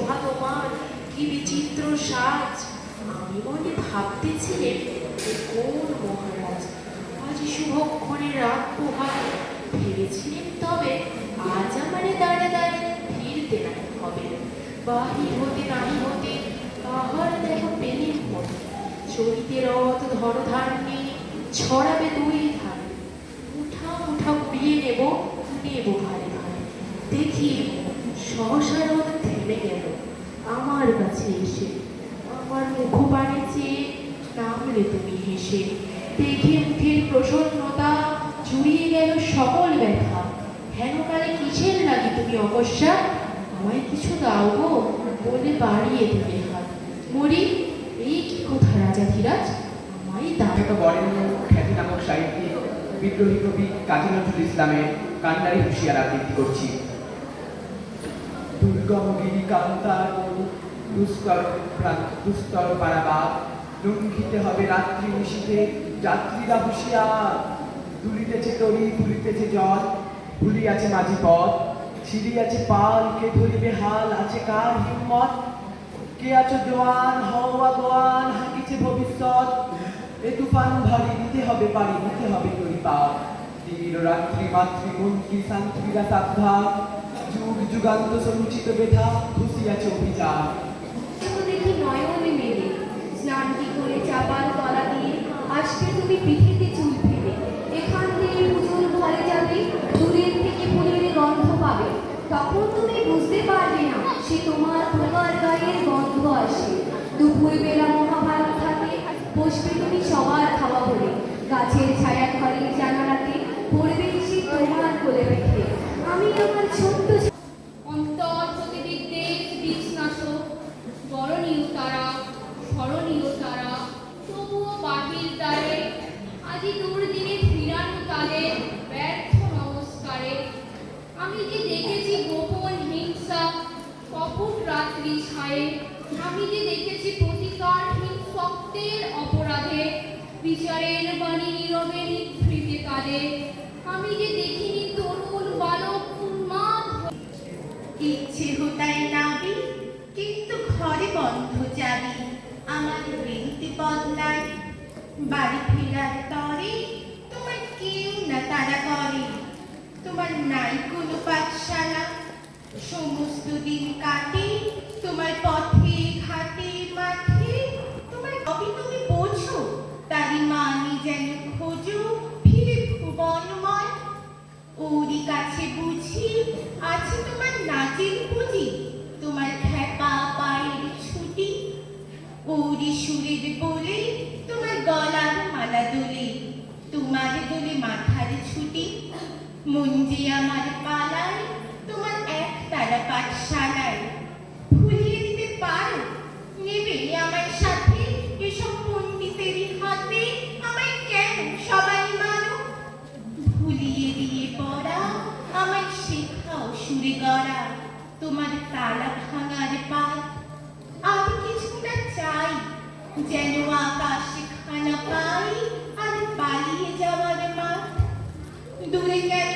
শোভা কি বিচিত্র সাজ। আমি মনে ভাবতেছিলেন কোন মহারাজ? আজ শুভক্ষণে রাত পোহায়। ভেবেছিলেন তবে আজ আমারে দাঁড়ে দাঁড়ে ফিরতে নাই হবে। বাহির হতে নাহি হতে নিয়ে ছড়াবে দুই উঠা উঠা উড়িয়ে নেব নেব ভারে ভারে। দেখি সহসা রথ থেমে গেল আমার কাছে এসে, আমার মুখপানে চেয়ে নামলে তুমি হেসে, দেখে মুখের প্রসন্নতা জুড়িয়ে গেল সকল ব্যথা। হেনকালে কিসের লাগি তুমি অকস্মা আমায় কিছু দাও গো, বলে বাড়িয়ে দিলে হাত। মরি, এই কি কথা রাজা ধীরাজ? আমায় দাও। বরেণ্য খ্যাতি নামক সাহিত্যিক বিদ্রোহী কবি কাজী নজরুল ইসলামের কান্ডারি হুঁশিয়ার আবৃত্তি করছি। দুর্গম কান্তার দুস্তর দুস্তর পারাবার লঙ্ঘিতে হবে রাত্রি নিশীতে যাত্রীরা হুঁশিয়ার। দুলিতেছে তরি দুলিতেছে জল ভুলিয়াছে মাঝি পথ। ছিড়িয়াছে পাল, কে ধরিবে হাল, আছে কার হিম্মত? কে আছো জোয়ান হওয়া গোয়ান, হাঁকিছে ভবিষ্যৎ? এ তুফান ভারী, দিতে হবে পারি, দিতে হবে তরি পার দিন রাত্রি, মাতৃ, মন্ত্রী শান্তিরা যুগ যুগান্ত সঞ্চিত বেধা ঘুষিয়াছে অভিযান। দেখি নয়নে মেলে। করে চাপার তলা দিয়ে তুমি চুল ফেলে। এখান থেকে পুজোর ঘরে যাবে, দূরের থেকে ফুলের গন্ধ পাবে। তখন তুমি বুঝতে পারবে না, সে তোমার গায়ের গন্ধ আসে। দুপুর বেলা মহাভারত থাকে, বসবে তুমি সবার খাওয়া বলে গাছের ছায়া ঘরের জানালাতে পড়বে সে তোমার কোলে রেখে। আমি আমার ছোট্ট যে দেখেছি গোপন হিংসা, কপট রাত্রি ছায়ে। যে দেখেছি প্রতিকারহীন সত্যের অপরাধে, বিচারের বাণী নীরবে নিভৃতে কালে। আমি যে দেখিনি তরুণ বালক উন্মাদ ইচ্ছে হোতাই নাবি, কিন্তু ঘরে বন্ধ যাবি আমার বেরিতে বদলায় বাড়ি ফেরার তরে তোমার কেউ না তারা করে। তোমার নাই কোনো পাঠশালা। সমস্ত দিন কাটে, তোমার পথে ঘাটে মাঠে। তোমার কবি তুমি বোঝো তারি মানে যেন খোঁজো, ফিরে ভুবনময়। ওরই কাছে বুঝি, আছে তোমার নাচের পুঁজি, তোমার খ্যাপা পায়ের ছুটি। ওরই সুরের বলে তোমার গলার মালা দোলে, তোমার দোলে মাথার ছুটি। মঞ্জে আমার পালায় তোমার এক তারা পাঠশালায় ভুলিয়ে দিতে পারো, নেবে আমার সাথে এসব পণ্ডিতেরই হাতে, আমায় কেন সবাই মানো ভুলিয়ে দিয়ে পড়া, আমায় শেখাও সুরে গড়া, তোমার তালা ভাঙার পাত আমি কিছুটা চাই, যেন আকাশে খানা পাই, আর পালিয়ে যাওয়ার মাঠ দূরে দাঁড়িয়ে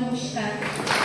não está.